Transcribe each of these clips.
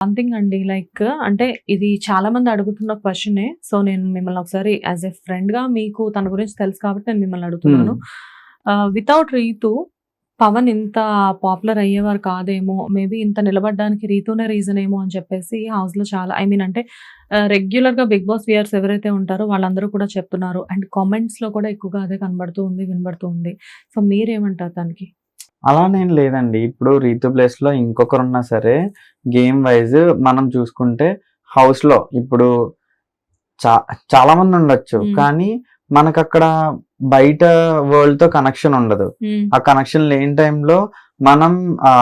Something అండి like అంటే ఇది చాలా మంది అడుగుతున్న క్వశ్చనే. సో నేను మిమ్మల్ని ఒకసారి యాజ్ ఎ ఫ్రెండ్గా మీకు తన గురించి తెలుసు కాబట్టి నేను మిమ్మల్ని అడుగుతున్నాను. వితౌట్ రీతు పవన్ ఇంత పాపులర్ అయ్యేవారు కాదేమో మేబీ ఇంత నిలబడడానికి రీతునే రీజన్ ఏమో అని చెప్పేసి హౌస్లో చాలా ఐ మీన్ అంటే రెగ్యులర్గా బిగ్ బాస్ వియర్స్ ఎవరైతే ఉంటారో వాళ్ళందరూ కూడా చెప్తున్నారు. అండ్ కామెంట్స్లో కూడా ఎక్కువగా అదే కనబడుతూ ఉంది వినబడుతూ ఉంది. సో మీరేమంటారు దానికి అలానేం లేదండి ఇప్పుడు రీతు ప్లేస్లో ఇంకొకరు ఉన్నా సరే గేమ్ వైజ్ మనం చూసుకుంటే హౌస్లో ఇప్పుడు చా చాలా మంది ఉండొచ్చు. కానీ మనకు అక్కడ బయట వరల్డ్తో కనెక్షన్ ఉండదు. ఆ కనెక్షన్ లేని టైంలో మనం ఆ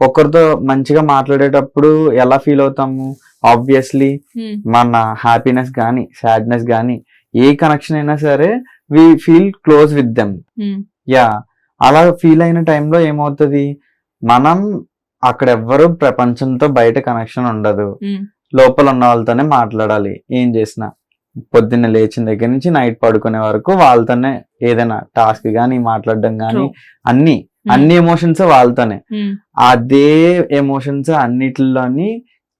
ఒకరితో మంచిగా మాట్లాడేటప్పుడు ఎలా ఫీల్ అవుతాము ఆబ్వియస్లీ. మన హ్యాపీనెస్ కానీ సాడ్నెస్ కానీ ఏ కనెక్షన్ అయినా సరే we feel close with them. Yeah అలా ఫీల్ అయిన టైంలో ఏమవుతుంది? మనం అక్కడ ఎవ్వరు ప్రపంచంతో బయట కనెక్షన్ ఉండదు. లోపల ఉన్న వాళ్ళతోనే మాట్లాడాలి. ఏం చేసినా. పొద్దున్న లేచిన దగ్గర నుంచి నైట్ పడుకునే వరకు వాళ్ళతోనే ఏదైనా టాస్క్ కానీ మాట్లాడడం కానీ. అన్ని అన్ని ఎమోషన్స్ వాళ్ళతోనే. అదే ఎమోషన్స్ అన్నిటిలోని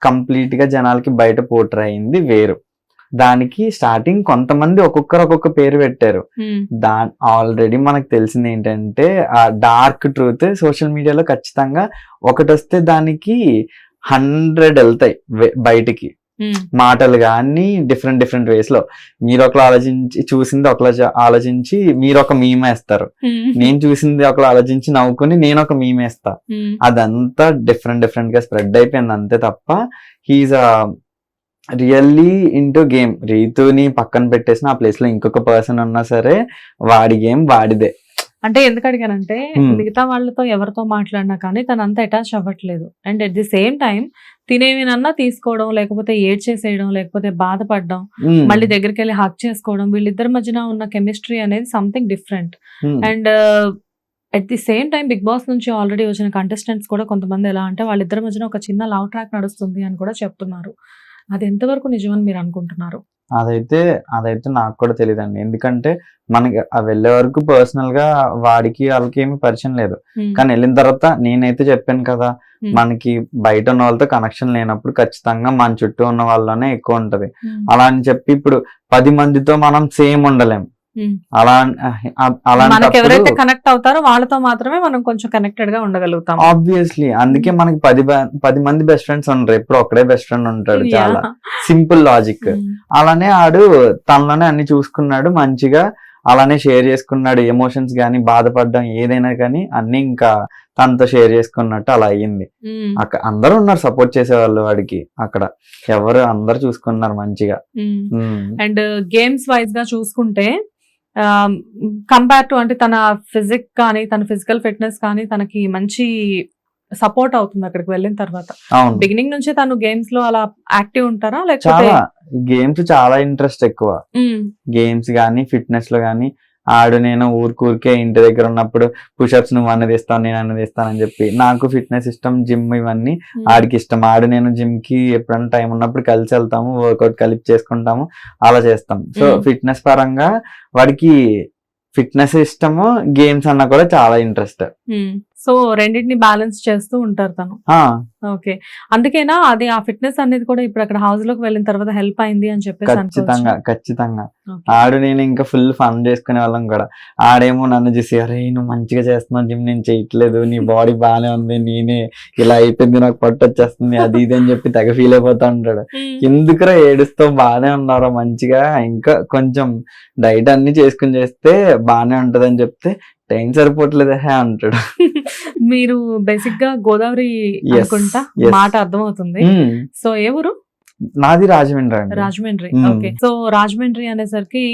కంప్లీట్గా జనాలకి బయట పోటర్ అయింది వేరు. దానికి స్టార్టింగ్ కొంతమంది ఒక్కొక్కరు ఒక్కొక్క పేరు పెట్టారు. దా ఆల్రెడీ మనకు తెలిసింది ఏంటంటే ఆ డార్క్ ట్రూత్ సోషల్ మీడియాలో ఖచ్చితంగా ఒకటి వస్తే దానికి హండ్రెడ్ వెళ్తాయి బయటికి. మాటలు కానీ డిఫరెంట్ డిఫరెంట్ వేస్లో మీరు ఒకలా ఆలోచించి చూసింది ఒకలా ఆలోచించి మీరు ఒక మీమ్ వేస్తారు మ్మ్. నేను చూసింది ఒకలా ఆలోచించి నవ్వుకుని నేను ఒక మీమ్ వేస్తా మ్మ్. అదంతా డిఫరెంట్ డిఫరెంట్గా స్ప్రెడ్ అయిపోయింది అంతే తప్ప హీఈస్ రియల్లీ ఇంటూ గేమ్ రీతుని పక్కన పెట్టేసిన ఆ ప్లేస్లో ఇంకొక పర్సన్ ఉన్నా సరే వాడి గేమ్ వాడిదే అంటే ఎందుకు అడిగానంటే Hmm. మిగతా వాళ్ళతో ఎవరితో మాట్లాడినా కానీ తను అంత అటాచ్ అవ్వట్లేదు and at the same time తినేవినన్నా తీసుకోవడం లేకపోతే ఏడ్ చేసేయడం లేకపోతే బాధపడడం Hmm. మళ్ళీ దగ్గరికి వెళ్ళి హక్ చేసుకోవడం వీళ్ళిద్దరి మధ్యన ఉన్న కెమిస్ట్రీ అనేది something different. And at the same time Bigg Boss నుంచి ఆల్రెడీ వచ్చిన కంటెస్టెంట్స్ కూడా కొంతమంది ఎలా అంటే వాళ్ళిద్దరి మధ్యన ఒక చిన్న లవ్ ట్రాక్ నడుస్తుంది అని కూడా చెప్తున్నారు అది ఎంతవరకు నిజమని మీరు అనుకుంటున్నారు అదైతే అదైతే నాకు కూడా తెలియదండి ఎందుకంటే మనకి ఆ వెళ్ళే వరకు పర్సనల్గా వాడికి వాళ్ళకి ఏమి పరిచయం లేదు. కానీ వెళ్ళిన తర్వాత నేనైతే చెప్పాను కదా. మనకి బయట ఉన్న వాళ్ళతో కనెక్షన్ లేనప్పుడు ఖచ్చితంగా మన చుట్టూ ఉన్న వాళ్ళలోనే ఎక్కువ ఉంటది. అలా అని చెప్పి ఇప్పుడు పది మందితో మనం సేమ్ ఉండలేం. అలా ఎవరైతే కనెక్ట్ అవుతారో వాళ్ళతో మాత్రమే మనం కొంచెం కనెక్టెడ్గా ఉండగలుగుతాం. ఆబ్వియస్లీ అందుకే మనకి పది పది మంది బెస్ట్ ఫ్రెండ్స్ ఉండరు. ఎప్పుడు ఒకడే బెస్ట్ ఫ్రెండ్ ఉంటాడు చాలా. Simple logic. అలానే ఆడు తనలోనే అన్ని చూసుకున్నాడు మంచిగా అలానే షేర్ చేసుకున్నాడు. ఎమోషన్స్ కానీ బాధపడడం ఏదైనా కానీ అన్ని ఇంకా తనతో షేర్ చేసుకున్నట్టు అలా అయ్యింది. అక్కడ అందరూ ఉన్నారు సపోర్ట్ చేసేవాళ్ళు వాడికి అక్కడ. ఎవరు అందరు చూసుకున్నారు మంచిగా. అండ్ గేమ్స్ వైజ్గా చూసుకుంటే కంపేర్ టు అంటే తన ఫిజిక్ కానీ తన ఫిజికల్ ఫిట్నెస్ కానీ తనకి మంచి సపోర్ట్ అవుతుంది అక్కడికి వెళ్ళిన తర్వాత. బిగినింగ్ నుంచే తను గేమ్స్లో అలా యాక్టివ్ ఉంటారా? లేకపోతే గేమ్స్ చాలా ఇంట్రెస్ట్ ఎక్కువ. గేమ్స్ కానీ ఫిట్నెస్లో కానీ ఆడు నేను ఊరికూరికే ఇంటి దగ్గర ఉన్నప్పుడు పుషప్స్ నువ్వు అన్నది ఇస్తాను నేను అన్నది ఇస్తానని చెప్పి నాకు ఫిట్నెస్ ఇష్టం జిమ్ ఇవన్నీ మ్మ్. ఆడికి ఇష్టం ఆడు నేను జిమ్కి ఎప్పుడైనా టైం ఉన్నప్పుడు కలిసి వెళ్తాము వర్కౌట్ కలిపి చేసుకుంటాము అలా చేస్తాం సో. ఫిట్నెస్ పరంగా వాడికి ఫిట్నెస్ ఇష్టము గేమ్స్ అన్న కూడా చాలా ఇంట్రెస్ట్. సో రెండింటిని బ్యాలెన్స్ చేస్తూ ఉంటారు తను. ఓకే. అందుకేనా అది ఆ ఫిట్నెస్ అనేది కూడా ఇప్పుడు అక్కడ హౌస్లోకి వెళ్ళిన తర్వాత హెల్ప్ అయింది అని చెప్పేసి ఖచ్చితంగా ఖచ్చితంగా. ఆడు నేను ఇంకా ఫుల్ ఫన్ చేసుకునే వాళ్ళం కూడా. ఆడేమో నన్ను చూసి అరే నువ్వు మంచిగా చేస్తున్నావు జిమ్ నేను చేయట్లేదు నీ బాడీ బాగానే ఉంది నేనే ఇలా అయిపోయింది నాకు పట్టు వచ్చేస్తుంది అది ఇది అని చెప్పి తెగ ఫీల్ అయిపోతా ఉంటాడు. ఎందుకురా ఏడుస్తావు బాగానే ఉన్నారా మంచిగా? ఇంకా కొంచెం డైట్ అన్ని చేసుకుని చేస్తే బాగానే ఉంటది అని చెప్తే టైం సరిపోవట్లేదు హే అంటాడు మీరు బేసిక్గా గోదావరి అనుకుంటా. మాట అర్థమవుతుంది మ్మ్. సో ఏ ఊరు నాది రాజమండ్రి అండి. రాజమండ్రి. ఓకే. సో రాజమండ్రి అనేసరికి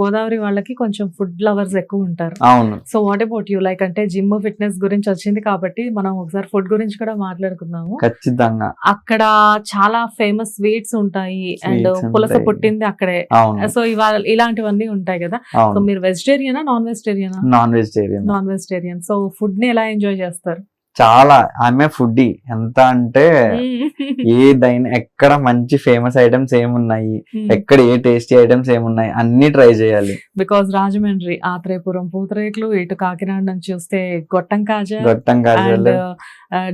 గోదావరి వాళ్ళకి కొంచెం ఫుడ్ లవర్స్ ఎక్కువ ఉంటారు. అవును. So what about you? Like అంటే జిమ్ ఫిట్నెస్ గురించి వచ్చింది కాబట్టి మనం ఒకసారి ఫుడ్ గురించి కూడా మాట్లాడుకుందాము. ఖచ్చితంగా. అక్కడ చాలా ఫేమస్ స్వీట్స్ ఉంటాయి. అండ్ పులస. పుట్టింది అక్కడే. సో ఇవాళ ఇలాంటివన్నీ ఉంటాయి కదా. సో మీరు వెజిటేరియనా non వెజిటేరియనా? Non vegetarian. Non vegetarian. So ఫుడ్ని ఎలా ఎంజాయ్ చేస్తారు? చాలా ఆమె ఫుడ్ ఎంత అంటే ఏదైనా ఎక్కడ మంచి ఫేమస్ ఐటమ్స్ ఏమున్నాయి ఎక్కడ ఏ టేస్టీ ఐటమ్స్ ఏమున్నాయి అన్ని ట్రై చేయాలి. బికాస్ రాజమండ్రి ఆత్రేయపురం పూతరేకులు ఇటు కాకినాడ నుంచి చూస్తే గొట్టం కాజా గొట్టం అండ్ కాజాలు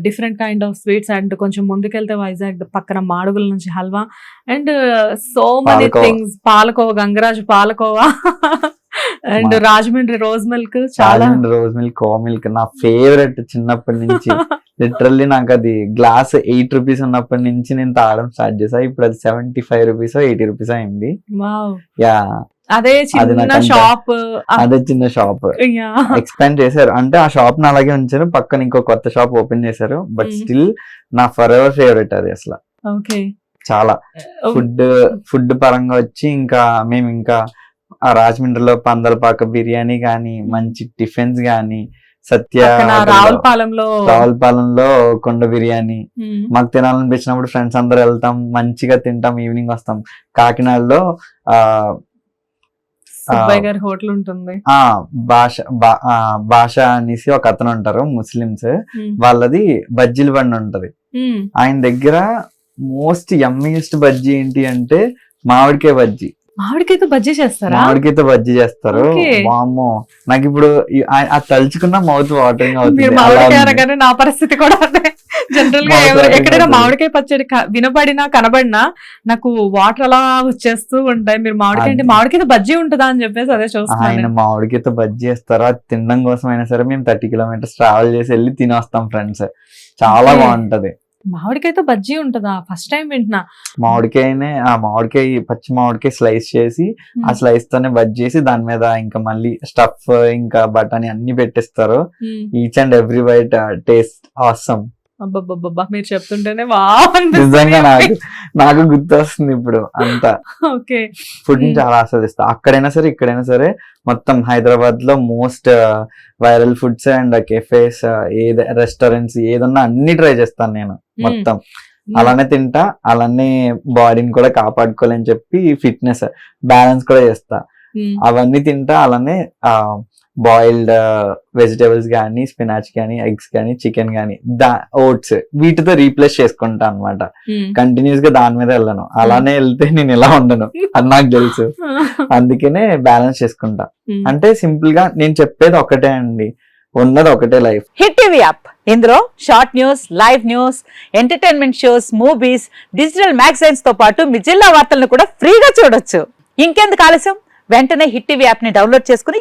different kind of sweets and కొంచెం ముందుకెళ్తే వైజాగ్ పక్కన మాడుగుల నుంచి halwa and so many. Things palkova Gangaraju palkova. And Rajahmundry rose milk చాలా రోజ్ మిల్క్ కో మిల్క్ నా ఫేవరెట్ చిన్నప్పటి నుంచి. లిటరల్లీ నాకు అది గ్లాస్ ఎయిట్ రూపీస్ ఉన్నప్పటి నుంచి నేను తాగడం స్టార్ట్ చేసా ఇప్పుడు అది seventy five rupees eighty rupees అయింది. యా. అదే చిన్న షాప్. అదే చిన్న షాప్. ఎక్స్పాండ్ చేశారు. అంటే ఆ షాప్ని అలాగే ఉంచారు పక్కన ఇంకో కొత్త షాప్ ఓపెన్ చేశారు. బట్. స్టిల్ నా ఫర్ ఎవర్ ఫేవరెట్ అది అసలు. చాలా. ఫుడ్ ఫుడ్ పరంగా వచ్చి ఇంకా మేము ఇంకా ఆ రాజమండ్రిలో పందలపాక బిర్యానీ గానీ మంచి టిఫిన్స్ గానీ సత్య రావులపాలెంలో రావులపాలెంలో కొండ బిర్యానీ. మాకు తినాలనిపించినప్పుడు ఫ్రెండ్స్ అందరు వెళ్తాం మంచిగా తింటాం ఈవినింగ్ వస్తాం. కాకినాడలో ఆ హోటల్ ఉంటుంది. ఆ భాష భాష అనేసి ఒక అతను ఉంటారు ముస్లిమ్స్. వాళ్ళది బజ్జీల బండి ఉంటది. ఆయన దగ్గర మోస్ట్ యమ్మీయెస్ట్ బజ్జీ ఏంటి అంటే మామిడికాయ బజ్జీ. మామిడికాయతో బజ్జీ చేస్తారా? మామిడికాయతో బజ్జీ చేస్తారు. వామ్మో. నాకు ఇప్పుడు ఆ- తలుచుకున్న మౌత్ వాటరింగ్ అవుతుంది. మామిడికాయ. అనగానే నా పరిస్థితి కూడా అదే. జనరల్గా ఎక్కడైనా. మామిడికాయ పచ్చడి వినబడినా కనబడినా నాకు వాటర్ అలా వచ్చేస్తూ ఉంటాయి. మీరు మామిడికాయ అంటే అది- మామిడికాయ బజ్జీ ఉంటుందా అని చెప్పేసి అదే ఆయన చూస్తున్నాను మామిడికాయతో బజ్జీ చేస్తారు? తినడం కోసం అయినా సరే మేము థర్టీ కిలోమీటర్స్ ట్రావెల్ చేసి వెళ్ళి తినేస్తాం ఫ్రెండ్స్ చాలా. బాగుంటది. మామిడికాయతో బజ్జీ ఉంటుందా? ఫస్ట్ టైం వింటున్నా. మామిడికాయనే ఆ మామిడికాయ పచ్చి మామిడికాయ స్లైస్ చేసి ఆ స్లైస్ తోనే బజ్జీ చేసి దాని మీద ఇంకా మళ్ళీ స్టఫ్ ఇంకా బటాని అన్ని పెట్టిస్తారు. Each and every bite taste awesome. మీరు చెప్తుంటేనే నిజంగా నాకు నాకు గుర్తొస్తుంది ఇప్పుడు అంతా. ఓకే. ఫుడ్. చాలా ఆస్వాదిస్తా. అక్కడైనా సరే ఇక్కడైనా సరే మొత్తం హైదరాబాద్లో most viral foods and cafes ఏది రెస్టారెంట్స్ ఏదన్నా అన్ని ట్రై చేస్తాను నేను మొత్తం. అలానే తింటా అలానే బాడీని కూడా కాపాడుకోవాలని చెప్పి ఫిట్నెస్ బ్యాలెన్స్ కూడా చేస్తా. అవన్నీ తింటా అలానే బాయిల్డ్ వెజిటేబుల్స్ కానీ స్పినాచ్ కానీ ఎగ్స్ కానీ చికెన్ కానీ దా ఓట్స్ వీటితో రీప్లేస్ చేసుకుంటా అన్నమాట. కంటిన్యూస్గా దాని మీద వెళ్ళను. అలానే వెళ్తే నేను ఇలా ఉండను. అది నాకు తెలుసు. అందుకనే బ్యాలెన్స్ చేసుకుంటా. అంటే సింపుల్గా నేను చెప్పేది ఒకటే అండి. ఉన్నది ఒకటే లైఫ్. Hit TV app. ఇందులో short news live news entertainment shows movies digital మ్యాగజైన్స్తో పాటు మీ జిల్లా వార్తలను కూడా ఫ్రీగా చూడొచ్చు. ఇంకెందుకు ఆలస్యం? వెంటనే హిట్ టీవీ యాప్ని డౌన్లోడ్ చేసుకుని